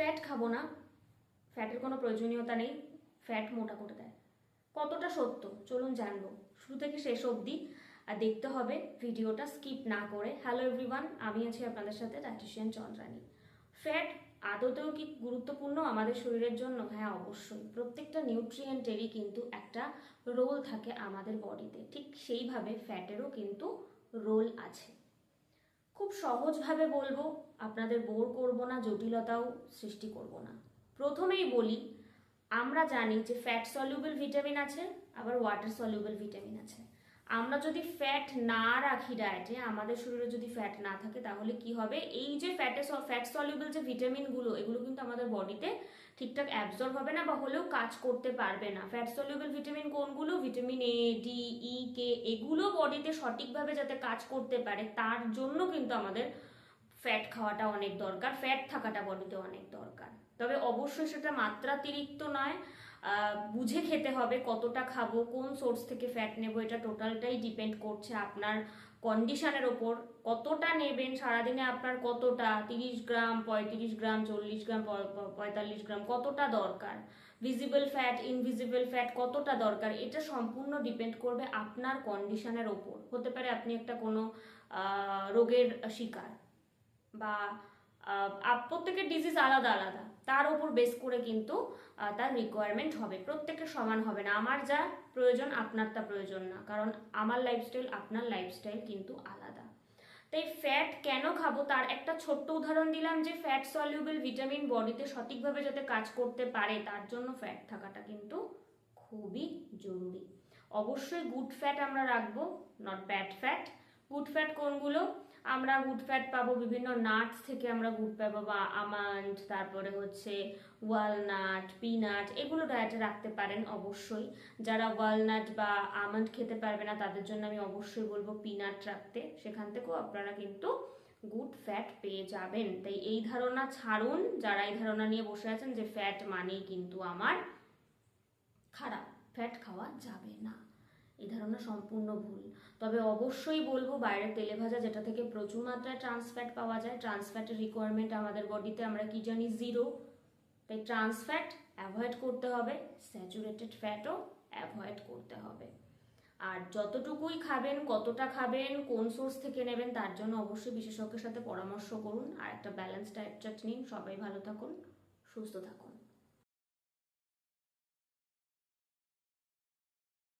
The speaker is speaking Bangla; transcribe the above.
ফ্যাট খাব না। ফ্যাটের কোনো প্রয়োজনীয়তা নেই। ফ্যাট মোটা করে দেয়। কতটা সত্য? চলুন জানব। শুরু থেকে শেষ অবধি। আর দেখতে হবে, ভিডিওটা স্কিপ না করে। হ্যালো এভরিওয়ান, আমি আছি আপনাদের সাথে ডাইটিশিয়ান চন্দ্রানী। ফ্যাট আদতেও কি গুরুত্বপূর্ণ আমাদের শরীরের জন্য? হ্যাঁ অবশ্যই। প্রত্যেকটা নিউট্রিয়েন্টেরই কিন্তু একটা রোল থাকে আমাদের বডিতে। ঠিক সেইভাবে ফ্যাটেরও কিন্তু রোল আছে। খুব সহজভাবে বলব, আপনাদের বোর করব না, জটিলতাও সৃষ্টি করব না। প্রথমেই বলি, আমরা জানি যে ফ্যাট সলিউবল ভিটামিন আছে, আবার ওয়াটার সলিউবল ভিটামিন আছে। আমরা যদি ফ্যাট না রাখি ডায়েটে আমাদের শরীরে যদি ফ্যাট না থাকে, তাহলে কি হবে? এই যে ফ্যাটে ফ্যাট সলিউবল যে ভিটামিনগুলো এগুলো কিন্তু আমাদের বডিতে ঠিকঠাক অ্যাবজর্ব হবে না বা হলেও কাজ করতে পারবে না। ফ্যাট সলিউবল ভিটামিন কোনগুলো? Vitamin A D E K এগুলো বডিতে সঠিকভাবে যাতে কাজ করতে পারে, তার জন্য কিন্তু আমাদের ফ্যাট খাওয়াটা অনেক দরকার ফ্যাট থাকাটা বডিতে অনেক দরকার। তবে অবশ্যই সেটা মাত্রাতিরিক্ত নয় বুঝে খেতে হবে কতটা খাব, কোন সোর্স থেকে ফ্যাট নেব, এটা টোটালটাই ডিপেন্ড করছে আপনার কন্ডিশনের ওপর। কতটা নেবেন সারাদিনে আপনার কতটা? তিরিশ গ্রাম, পঁয়ত্রিশ গ্রাম, চল্লিশ গ্রাম পঁয়তাল্লিশ গ্রাম, কতটা দরকার? ভিজিবল ফ্যাট ইনভিজিবল ফ্যাট কতটা দরকার? এটা সম্পূর্ণ ডিপেন্ড করবে আপনার কন্ডিশনের ওপর। হতে পারে আপনি একটা কোনো রোগের শিকার। বা প্রত্যেকের ডিজিজ আলাদা আলাদা। তার উপর বেস করে কিন্তু তার রিকোয়ারমেন্ট হবে। প্রত্যেকের সমান হবে না। আমার যা প্রয়োজন, আপনার তা প্রয়োজন না। কারণ আমার লাইফস্টাইল আপনার লাইফস্টাইল কিন্তু আলাদা। তাই ফ্যাট কেন খাব? তার একটা ছোট্ট উদাহরণ দিলাম যে ফ্যাট সলিউবল ভিটামিন বডিতে সঠিকভাবে যাতে কাজ করতে পারে, তার জন্য ফ্যাট থাকাটা কিন্তু খুবই জরুরি। অবশ্যই গুড ফ্যাট আমরা রাখব not bad fat good fat কোনগুলো? আমরা গুড ফ্যাট পাবো, বিভিন্ন নাটস থেকে আমরা গুড পাবো বা আমান্ড তারপরে হচ্ছে ওয়ালনাট পিনাট এগুলো ডায়েটে রাখতে পারেন অবশ্যই। যারা ওয়ালনাট বা আমন্ড খেতে পারবে না, তাদের জন্য আমি অবশ্যই বলব পিনাট রাখতে। সেখান থেকেও আপনারা কিন্তু গুড ফ্যাট পেয়ে যাবেন। তাই এই ধারণা ছাড়ুন, যারা এই ধারণা নিয়ে বসে আছেন যে ফ্যাট মানেই কিন্তু আমার খারাপ ফ্যাট খাওয়া যাবে না। এই ধারণা সম্পূর্ণ ভুল। তবে অবশ্যই বলব, বাইরে তেলে ভাজা, যেটা থেকে প্রচুর মাত্রায় ট্রান্সফ্যাট পাওয়া যায় ট্রান্সফ্যাটের রিকোয়ারমেন্ট আমাদের বডিতে আমরা কি জানি জিরো তাই ট্রান্স ফ্যাট অ্যাভয়েড করতে হবে স্যাচুরেটেড ফ্যাটও অ্যাভয়েড করতে হবে। আর যতটুকুই খাবেন, কতটা খাবেন, কোন সোর্স থেকে নেবেন, তার জন্য অবশ্যই বিশেষজ্ঞের সাথে পরামর্শ করুন। আর একটা ব্যালেন্স ডায়েট চার্ট নিন সবাই ভালো থাকুন, সুস্থ থাকুন।